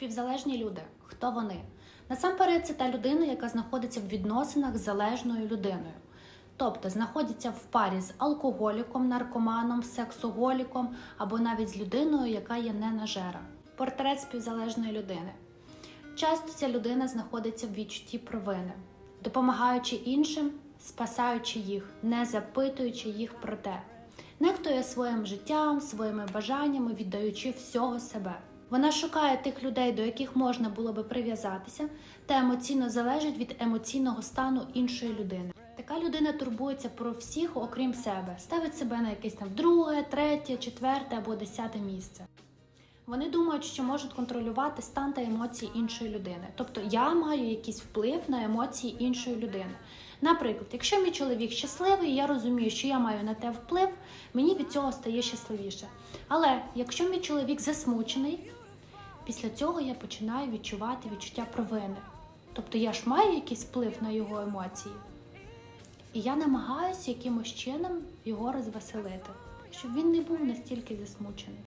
Співзалежні люди. Хто вони? Насамперед, це та людина, яка знаходиться в відносинах з залежною людиною. Тобто знаходиться в парі з алкоголіком, наркоманом, сексоголіком або навіть з людиною, яка є ненажера. Портрет співзалежної людини. Часто ця людина знаходиться в відчутті провини, допомагаючи іншим, спасаючи їх, не запитуючи їх про те, нехтує своїм життям, своїми бажаннями, віддаючи всього себе. Вона шукає тих людей, до яких можна було би прив'язатися, та емоційно залежить від емоційного стану іншої людини. Така людина турбується про всіх, окрім себе, ставить себе на якесь там друге, третє, четверте або десяте місце. Вони думають, що можуть контролювати стан та емоції іншої людини. Тобто я маю якийсь вплив на емоції іншої людини. Наприклад, якщо мій чоловік щасливий, я розумію, що я маю на те вплив, мені від цього стає щасливіше. Але якщо мій чоловік засмучений, після цього я починаю відчувати відчуття провини. Тобто я ж маю якийсь вплив на його емоції. І я намагаюся якимось чином його розвеселити, щоб він не був настільки засмучений.